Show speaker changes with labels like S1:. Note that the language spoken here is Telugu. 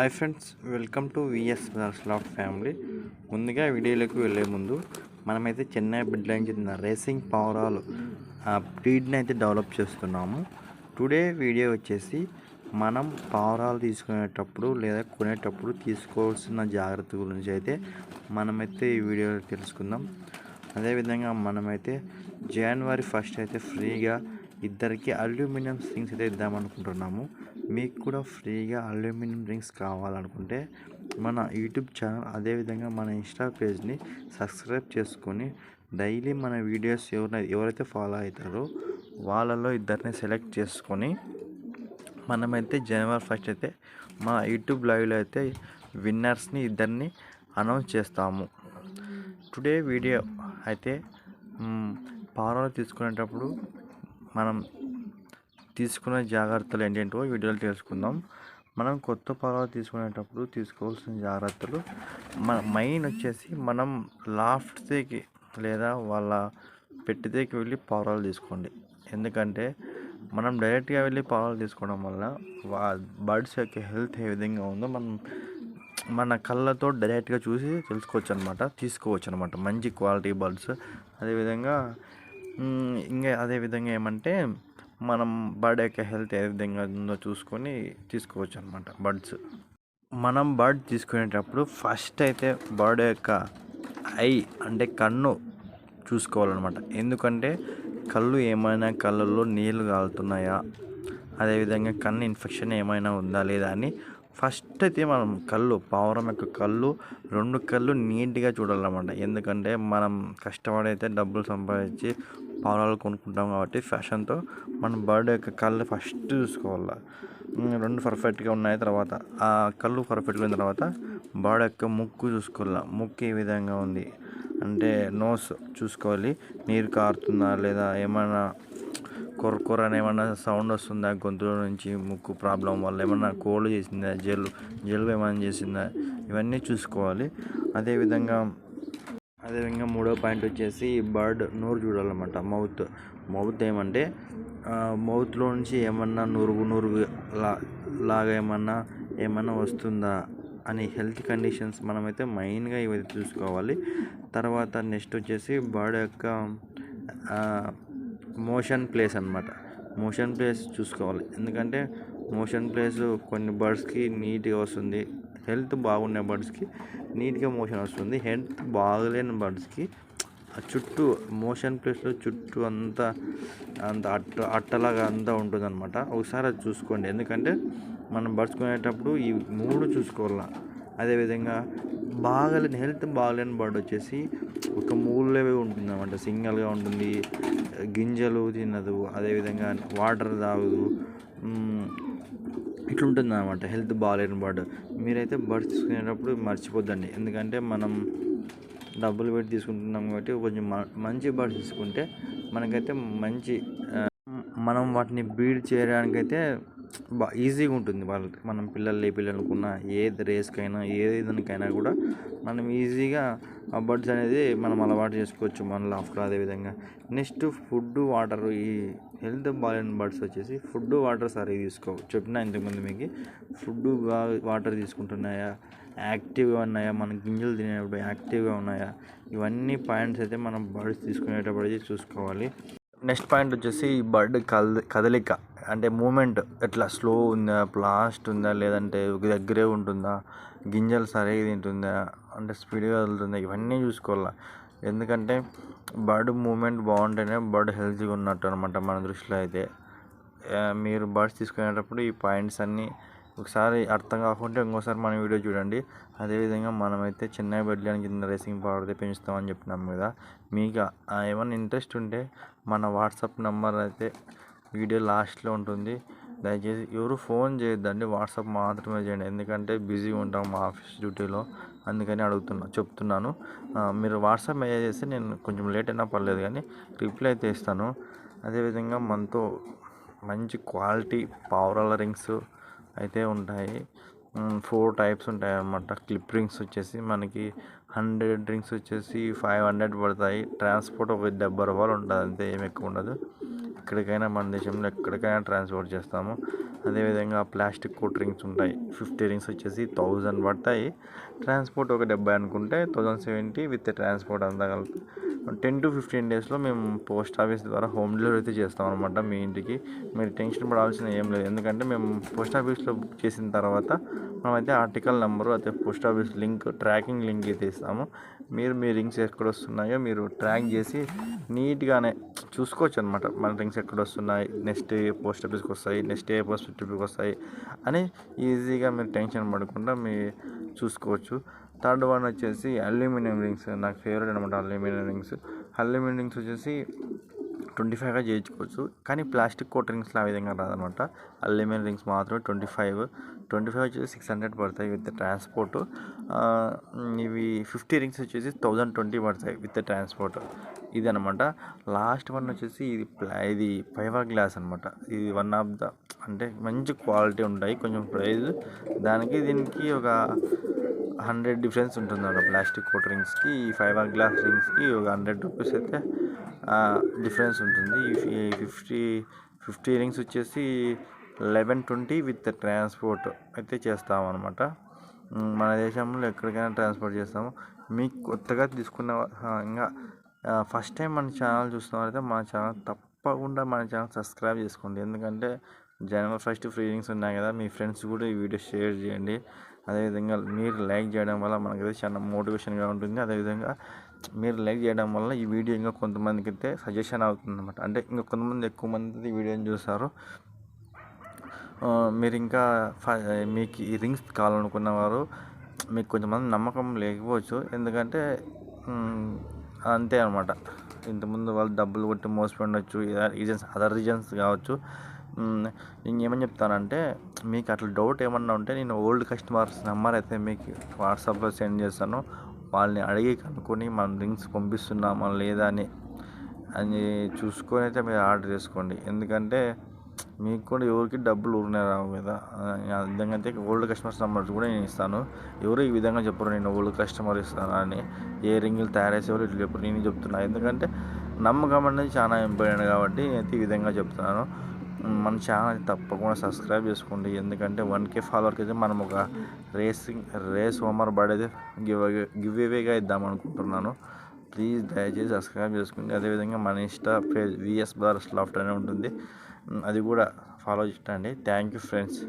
S1: Hi friends welcome to VS loft family ముందుగా వీడియోలోకి వెళ్ళే ముందు మనమైతే చెన్నై బిడ్ లైన్ చెందిన రేసింగ్ పవరాలు ఆ బ్రీడ్ని అయితే డెవలప్ చేస్తున్నాము. టుడే వీడియో వచ్చేసి మనం పావురాలు తీసుకునేటప్పుడు లేదా కొనేటప్పుడు తీసుకోవాల్సిన జాగ్రత్త గురించి అయితే మనమైతే ఈ వీడియోలో తెలుసుకుందాం. అదేవిధంగా మనమైతే జనవరి ఫస్ట్ అయితే ఫ్రీగా ఇద్దరికి అల్యూమినియం స్ట్రింగ్స్ అయితే ఇద్దామనుకుంటున్నాము. మీకు కూడా ఫ్రీగా అల్యూమినియం రింగ్స్ కావాలనుకుంటే మన యూట్యూబ్ ఛానల్ అదేవిధంగా మన ఇన్స్టా పేజ్ని సబ్స్క్రైబ్ చేసుకొని డైలీ మన వీడియోస్ ఎవరైతే ఎవరైతే ఫాలో అవుతారో వాళ్ళలో ఇద్దరిని సెలెక్ట్ చేసుకొని మనమైతే జనవరి ఫస్ట్ అయితే మన యూట్యూబ్ లైవ్లో అయితే విన్నర్స్ని ఇద్దరిని అనౌన్స్ చేస్తాము. టుడే వీడియో అయితే మ్, తీసుకునేటప్పుడు మనం తీసుకునే జాగ్రత్తలు ఏంటంటో వీడియోలో తెలుసుకుందాం. మనం కొత్త పొలాలు తీసుకునేటప్పుడు తీసుకోవాల్సిన జాగ్రత్తలు మన మెయిన్ వచ్చేసి మనం లాఫ్ట్ దగ్గర లేదా వాళ్ళ పెట్టి దగ్గరికి వెళ్ళి పావురాలు తీసుకోండి. ఎందుకంటే మనం డైరెక్ట్గా వెళ్ళి పొలాలు తీసుకోవడం వల్ల వా బర్డ్స్ యొక్క హెల్త్ ఏ విధంగా ఉందో మనం మన కళ్ళతో డైరెక్ట్గా చూసి తెలుసుకోవచ్చు అనమాట తీసుకోవచ్చు అనమాట మంచి క్వాలిటీ బర్డ్స్ అదేవిధంగా ఇంకా అదేవిధంగా ఏమంటే మనం బర్డ్ యొక్క హెల్త్ ఏ విధంగా ఉందో చూసుకొని తీసుకోవచ్చు అనమాట బర్డ్స్. మనం బర్డ్ తీసుకునేటప్పుడు ఫస్ట్ అయితే బర్డ్ యొక్క ఐ అంటే కన్ను చూసుకోవాలన్నమాట. ఎందుకంటే కళ్ళు ఏమైనా కళ్ళల్లో నీళ్ళు కాలుతున్నాయా? అదేవిధంగా కన్ను ఇన్ఫెక్షన్ ఏమైనా ఉందా లేదా అని ఫస్ట్ అయితే మనం కళ్ళు పావురం యొక్క కళ్ళు రెండు కళ్ళు నీట్గా చూడాలన్నమాట. ఎందుకంటే మనం కష్టపడైతే డబ్బులు సంపాదించి పావురాలు కొనుక్కుంటాం కాబట్టి ఫ్యాషన్తో మన బర్డ్ యొక్క కళ్ళు ఫస్ట్ చూసుకోవాలి. రెండు పర్ఫెక్ట్గా ఉన్నాయి తర్వాత ఆ కళ్ళు పర్ఫెక్ట్గా ఉన్న తర్వాత బర్డ్ యొక్క ముక్కు చూసుకోవాలి. ముక్కు ఏ విధంగా ఉంది అంటే నోస్ చూసుకోవాలి. నీరు కారుతుందా లేదా ఏమైనా కొరకొర అని ఏమన్నా సౌండ్ వస్తుందా గొంతులో నుంచి ముక్కు ప్రాబ్లం వల్ల ఏమన్నా కోల్డ్ చేసిందా జలు జలుబు ఏమైనా చేసిందా ఇవన్నీ చూసుకోవాలి. అదేవిధంగా అదేవిధంగా మూడో పాయింట్ వచ్చేసి బర్డ్ నోరు చూడాలన్నమాట. మౌత్. మౌత్ ఏమంటే మౌత్లో నుంచి ఏమన్నా నురుగు నూరుగు లా లాగా ఏమన్నా ఏమన్నా వస్తుందా అని హెల్త్ కండిషన్స్ మనమైతే మెయిన్గా ఇవి చూసుకోవాలి. తర్వాత నెక్స్ట్ వచ్చేసి బర్డ్ యొక్క మోషన్ ప్లేస్ అన్నమాట. మోషన్ ప్లేస్ చూసుకోవాలి. ఎందుకంటే మోషన్ ప్లేస్ కొన్ని బర్డ్స్కి నీట్గా వస్తుంది. హెల్త్ బాగున్న బర్డ్స్కి నీట్గా మోషన్ వస్తుంది. హెల్త్ బాగలేని బర్డ్స్కి ఆ చుట్టూ మోషన్ ప్లేస్లో చుట్టూ అంతా అంత అట్ట అట్టలాగా అంతా ఉంటుంది అనమాట ఒకసారి అది చూసుకోండి. ఎందుకంటే మనం బర్డ్స్ కొనేటప్పుడు ఈ మూడు చూసుకోవాలా. అదేవిధంగా బాగలేని హెల్త్ బాగలేని బర్డ్ వచ్చేసి ఒక మూలవే ఉంటుంది అనమాట సింగల్గా ఉంటుంది. గింజలు తినదు. అదేవిధంగా వాటర్ తాగదు. ఇట్లుంటుంది అనమాట హెల్త్ బాగాలేని బర్డ్ మీరైతే బర్డ్ తీసుకునేటప్పుడు మర్చిపోద్దండి. ఎందుకంటే మనం డబ్బులు పెట్టి తీసుకుంటున్నాం కాబట్టి కొంచెం మ- మంచి బర్డ్స్ తీసుకుంటే మనకైతే మంచి మనం వాటిని బ్రీడ్ చేయడానికైతే బా ఈజీగా ఉంటుంది వాళ్ళకి. మనం పిల్లలు ఏ పిల్లలకున్నా ఏది రేస్కైనా ఏది దానికైనా కూడా మనం ఈజీగా ఆ బర్డ్స్ అనేది మనం అలవాటు చేసుకోవచ్చు. మన లాఫ్ట్లో అదేవిధంగా నెక్స్ట్ ఫుడ్ వాటర్ ఈ హెల్త్ బాగాలేని బర్డ్స్ వచ్చేసి ఫుడ్ వాటర్ సరిగ్గా తీసుకో చెప్పిన ఇంతకుముందు మీకు. ఫుడ్ వాటర్ తీసుకుంటున్నాయా? యాక్టివ్గా ఉన్నాయా? మన గింజలు తినేటప్పుడు యాక్టివ్గా ఉన్నాయా? ఇవన్నీ పాయింట్స్ అయితే మనం బర్డ్స్ తీసుకునేటప్పుడు చూసుకోవాలి. నెక్స్ట్ పాయింట్ వచ్చేసి ఈ బర్డ్ కద కదలిక. అంటే మూమెంట్ ఎట్లా? స్లో ఉందా? ప్లాస్ట్ ఉందా? లేదంటే ఒక దగ్గరే ఉంటుందా? గింజలు సరిగా తింటుందా? అంటే స్పీడ్గా వెళ్తుందా ఇవన్నీ చూసుకోవాలా? ఎందుకంటే బర్డ్ మూమెంట్ బాగుంటేనే బర్డ్ హెల్తీగా ఉన్నట్టు అనమాట మన దృష్టిలో అయితే. మీరు బర్డ్స్ తీసుకునేటప్పుడు ఈ పాయింట్స్ అన్నీ ఒకసారి అర్థం కాకుంటే ఇంకోసారి మన వీడియో చూడండి. అదేవిధంగా మనమైతే చెన్నై బెడ్లానికి కింద రేసింగ్ పవర్ అయితే పెంచుతామని చెప్పినాం కదా. మీకు ఏమైనా ఇంట్రెస్ట్ ఉంటే మన వాట్సాప్ నెంబర్ అయితే వీడియో లాస్ట్లో ఉంటుంది. దయచేసి ఎవరు ఫోన్ చేయొద్దండి వాట్సాప్ మాత్రమే చేయండి. ఎందుకంటే బిజీగా ఉంటాం మా ఆఫీస్ డ్యూటీలో. అందుకని అడుగుతున్నా చెప్తున్నాను. మీరు వాట్సాప్ మెసేజ్ చేస్తే నేను కొంచెం లేట్ అయినా పర్లేదు కానీ రిప్లై అయితే ఇస్తాను. అదేవిధంగా మనతో మంచి క్వాలిటీ పావురాల రింగ్స్ అయితే ఉంటాయి. ఫోర్ టైప్స్ ఉంటాయి అన్నమాట క్లిప్ రింగ్స్ వచ్చేసి మనకి హండ్రెడ్ రింగ్స్ వచ్చేసి ఫైవ్ హండ్రెడ్ పడతాయి. ట్రాన్స్పోర్ట్ ఒక డెబ్బై రూపాయలు ఉంటుంది అంతే ఏమి ఎక్కువ ఉండదు. ఎక్కడికైనా మన దేశంలో ఎక్కడికైనా ట్రాన్స్పోర్ట్ చేస్తాము. అదేవిధంగా ప్లాస్టిక్ కూల్ డ్రింక్స్ ఉంటాయి. ఫిఫ్టీ రింగ్స్ వచ్చేసి థౌజండ్ పడతాయి. ట్రాన్స్పోర్ట్ ఒక డెబ్బై అనుకుంటే థౌజండ్ సెవెంటీ విత్ ట్రాన్స్పోర్ట్ అంతా కలిపి టెన్ టు ఫిఫ్టీన్ డేస్లో మేము పోస్ట్ ఆఫీస్ ద్వారా హోమ్ డెలివరీ అయితే చేస్తాం అనమాట మీ ఇంటికి. మీరు టెన్షన్ పడాల్సిన ఏం లేదు. ఎందుకంటే మేము పోస్ట్ ఆఫీస్లో బుక్ చేసిన తర్వాత మనమైతే ఆర్టికల్ నెంబరు అయితే post office link tracking link అయితే ఇస్తాము. మీరు మీ రింగ్స్ ఎక్కడ వస్తున్నాయో మీరు ట్రాక్ చేసి నీట్గానే చూసుకోవచ్చు అనమాట మన రింగ్స్ ఎక్కడ వస్తున్నాయి నెక్స్ట్ ఏ పోస్ట్ ఆఫీస్కి వస్తాయి నెక్స్ట్ ఏ పోస్ట్ ఆఫీస్కి వస్తాయి అని ఈజీగా మీరు టెన్షన్ పడకుండా మీ చూసుకోవచ్చు. థర్డ్ వన్ వచ్చేసి అల్యూమినియం రింగ్స్ నాకు ఫేవరెట్ అనమాట అల్యూమినియం రింగ్స్. అల్యూమినియం రింగ్స్ వచ్చేసి ట్వంటీ ఫైవ్గా చేయించుకోవచ్చు. కానీ ప్లాస్టిక్ కోట్ రింగ్స్లో ఆ విధంగా రాదనమాట. అల్యూమినియం రింగ్స్ మాత్రమే ట్వంటీ ఫైవ్. ట్వంటీ ఫైవ్ వచ్చేసి సిక్స్ హండ్రెడ్ పడతాయి విత్ ట్రాన్స్పోర్ట్. ఇవి ఫిఫ్టీ రింగ్స్ వచ్చేసి థౌజండ్ ట్వంటీ పడతాయి విత్ ట్రాన్స్పోర్ట్. ఇది అనమాట లాస్ట్ వన్ వచ్చేసి ఇది ప్లా ఇది ఫైవర్ గ్లాస్ అనమాట. ఇది వన్ ఆఫ్ ద అంటే మంచి క్వాలిటీ ఉంటాయి కొంచెం ప్రైస్ దానికి దీనికి ఒక హండ్రెడ్ డిఫరెన్స్ ఉంటుంది ప్లాస్టిక్ కోట్ రింగ్స్కి. ఈ ఫైబర్ గ్లాస్ రింగ్స్కి ఒక హండ్రెడ్ రూపీస్ అయితే డిఫరెన్స్ ఉంటుంది. ఈ ఫిఫ్టీ ఫిఫ్టీ ఇన్నింగ్స్ వచ్చేసి లెవెన్ ట్వంటీ విత్ ట్రాన్స్పోర్ట్ అయితే చేస్తామన్నమాట. మన దేశంలో ఎక్కడికైనా ట్రాన్స్పోర్ట్ చేస్తాము. మీకు కొత్తగా తీసుకున్న ఇంకా ఫస్ట్ టైం మన ఛానల్ చూస్తున్నవారైతే మన ఛానల్ తప్పకుండా మన ఛానల్ సబ్స్క్రైబ్ చేసుకోండి. ఎందుకంటే జనవరి ఫస్ట్ ఫ్రీ ఇన్నింగ్స్ ఉన్నాయి కదా మీ ఫ్రెండ్స్ కూడా ఈ వీడియో షేర్ చేయండి. అదేవిధంగా మీరు లైక్ చేయడం వల్ల మనకైతే చాలా మోటివేషన్గా ఉంటుంది. అదేవిధంగా మీరు లైక్ చేయడం వల్ల ఈ వీడియో ఇంకా కొంతమందికి అయితే సజెషన్ అవుతుంది అనమాట అంటే ఇంకా కొంతమంది ఎక్కువ మంది ఈ వీడియోని చూస్తారు. మీరు ఇంకా మీకు ఈ రింగ్స్ కావాలనుకున్న వారు మీకు కొంతమంది నమ్మకం లేకపోవచ్చు. ఎందుకంటే అంతే అనమాట ఇంతకుముందు వాళ్ళు డబ్బులు కొట్టి మోసపోండొచ్చు రీజన్స్ అదర్ రీజన్స్ కావచ్చు. నేను ఏమని చెప్తానంటే మీకు అట్లా డౌట్ ఏమన్నా ఉంటే నేను ఓల్డ్ కస్టమర్స్ నెంబర్ అయితే మీకు వాట్సాప్లో సెండ్ చేస్తాను. వాళ్ళని అడిగి కనుక్కొని మన రింగ్స్ పంపిస్తున్నామా లేదా అని అని చూసుకొని అయితే మీరు ఆర్డర్ చేసుకోండి. ఎందుకంటే మీకు కూడా ఎవరికి డబ్బులు ఊరినే రావు కదా. విధంగా అయితే ఓల్డ్ కస్టమర్స్ నెంబర్స్ కూడా నేను ఇస్తాను. ఎవరు ఈ విధంగా చెప్పరు నేను ఓల్డ్ కస్టమర్ ఇస్తాను అని. ఏ రింగులు తయారు చేసేవారు ఇట్లా చెప్పరు. నేను చెప్తున్నాను ఎందుకంటే నమ్మకం అనేది చాలా ఇంపార్టెంట్ కాబట్టి నేనైతే ఈ విధంగా చెప్తున్నాను. మన ఛానల్ తప్పకుండా సబ్స్క్రైబ్ చేసుకోండి. ఎందుకంటే వన్ కే ఫాలోవర్కి అయితే మనం ఒక racing race homer birthday give give ఇవేగా ఇద్దాం అనుకుంటున్నాను. ప్లీజ్ దయచేసి సబ్స్క్రైబ్ చేసుకోండి. అదేవిధంగా మన ఇన్స్టా పేజ్ విఎస్ బార్ స్లాఫ్ట్ అనే ఉంటుంది. అది కూడా ఫాలో చేయండి. Thank you friends